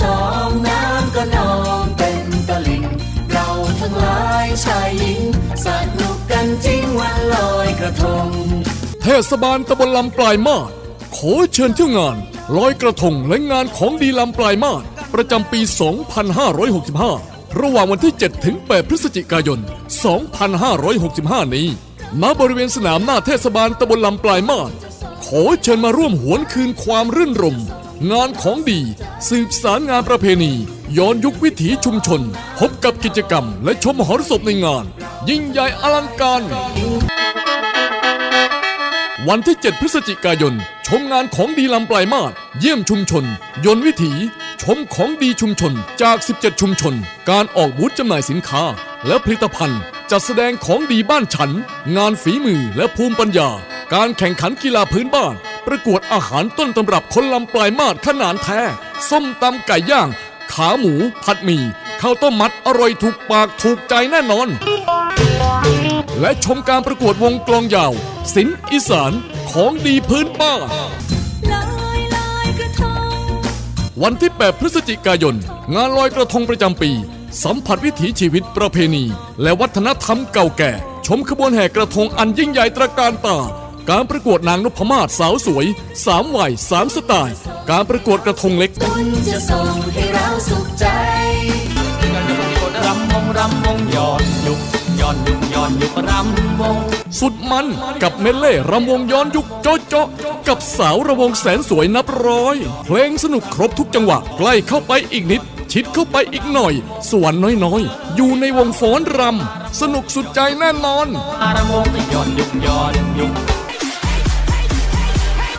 สองน้ำก็นองเป็นตะลิ่ง เราทั้งหลายชายหญิงสนุกกันจริงวันลอยกระทง เทศบาลตำบลลำปลายมาศขอเชิญเที่ยวงานลอยกระทงและงานของดีลำปลายมาศประจำปี 2565 ระหว่างวันที่ 7 ถึง 8 พฤศจิกายน 2565 นี้ ณ บริเวณสนามหน้าเทศบาลตำบลลำปลายมาศขอเชิญมาร่วมหวนคืนความรื่นรมย์ งานของดี สืบสารงานประเพณี ย้อนยุควิถีชุมชน พบกับกิจกรรม และชมมหรสพในงาน ยิ่งใหญ่อลังการ วันที่ 7 พฤศจิกายน ชมงานของดีลำปลายมาศเยี่ยมชุมชน ยนต์วิถี ชมของดีชุมชนจาก 17 ชุมชน การออกบูธจำหน่ายสินค้า และผลิตภัณฑ์จัดแสดงของดีบ้านฉัน งานฝีมือและภูมิปัญญา การแข่งขันกีฬาพื้นบ้าน ประกวดอาหารต้นตำรับคนลำปลายมาศขนาดแท้ ส้มตำไก่ย่าง ขาหมูผัดหมี่ข้าวต้มมัดอร่อยถูกปากถูกใจแน่นอน และชมการประกวดวงกลองยาว ศิลป์อีสานของดีพื้นบ้านวันที่ 8 พฤศจิกายน งานลอยกระทงประจำปี สัมผัสวิถีชีวิตประเพณี และวัฒนธรรมเก่าแก่ ชมขบวนแห่กระทงอันยิ่งใหญ่ตระการตา การประกวดนางนพมาศสาวสวยสามวัยสามสไตล์ การประกวดกระทงเล็ก บุญจะส่งให้เราสุขใจรำวงรำวงย้อนยุกย้อนยุกย้อนยุกรำวงสุดมันกับเมเล่รำวงย้อนยุคโจ๊ะโจ๊ะกับสาวระวงแสนสวยนับร้อย เพลงสนุกครบทุกจังหวะใกล้เข้าไปอีกนิด ชิดเข้าไปอีกหน่อย สวรรค์น้อยๆ อยู่ในวงฟ้อนรำ สนุกสุดใจแน่นอน รำวงย้อนยุกย้อนยุก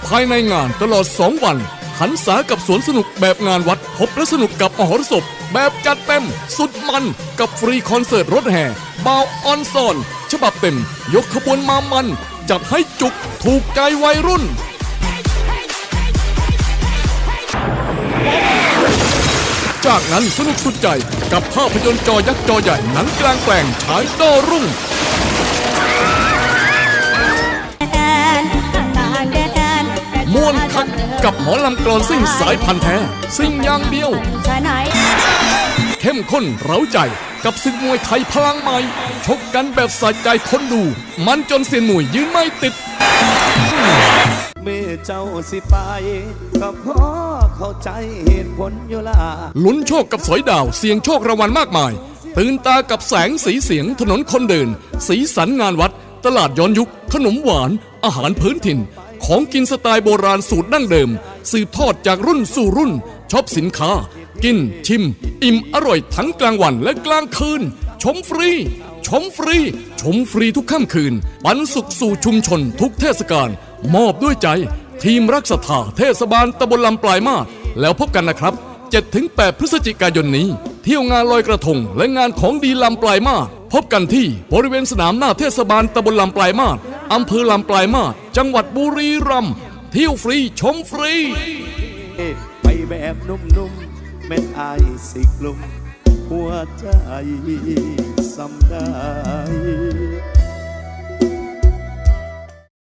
ภายในงานตลอด 2 วันหันษากับสวนสนุกแบบงานวัดพบและสนุกกับมหรสพ แบบจัดเต็ม สุดมันกับฟรีคอนเสิร์ตรถแห่บาวออนซอน ฉบับเต็ม ยกขบวนมามัน จัดให้จุกถูกใจวัยรุ่น จากนั้นสนุกสุดใจกับภาพยนตร์จอยักษ์จอใหญ่หนังกลางแปลงฉายโต้รุ่ง กกับหมอลำกรอนซิ่งสายพันธุ์แท้ ซิ่งอย่างเดียวชายไหนเข้มข้นเร้าใจกับศึกมวยไทยพลังใหม่ชกกันแบบสะใจคนดู มันจนเสียนมวยยืนไม่ติด เมื่อเจ้าสิไปก็พอเข้าใจเหตุผลอยู่ละลุ้นโชคกับสอยดาวเสียงโชครางวัลมากมาย ตื่นตากับแสงสีเสียงถนนคนเดิน สีสันงานวัด ตลาดย้อนยุค ขนมหวาน อาหารพื้นถิ่น ของกินสไตล์โบราณสูตรดั้งเดิม สืบทอดจากรุ่นสู่รุ่นช็อปสินค้า กินชิม อิ่มอร่อยทั้งกลางวันและกลางคืน ชมฟรี ชมฟรี ชมฟรีทุกค่ำคืน ปันสุขสู่ชุมชนทุกเทศกาลมอบด้วยใจ ทีมรักศรัทธาเทศบาลตำบลลำปลายมาศแล้วพบกันนะครับ 7-8 พฤศจิกายนนี้ เที่ยวงานลอยกระทงและงานของดีลำปลายมาศพบกันที่บริเวณสนามหน้าเทศบาลตำบลลำปลายมาศอำเภอลำปลายมาศ จังหวัดบุรีรัมย์เที่ยวฟรีชมฟรี ไปแบบนุ่มๆแม่นอายสิกลุมหัวใจสำได้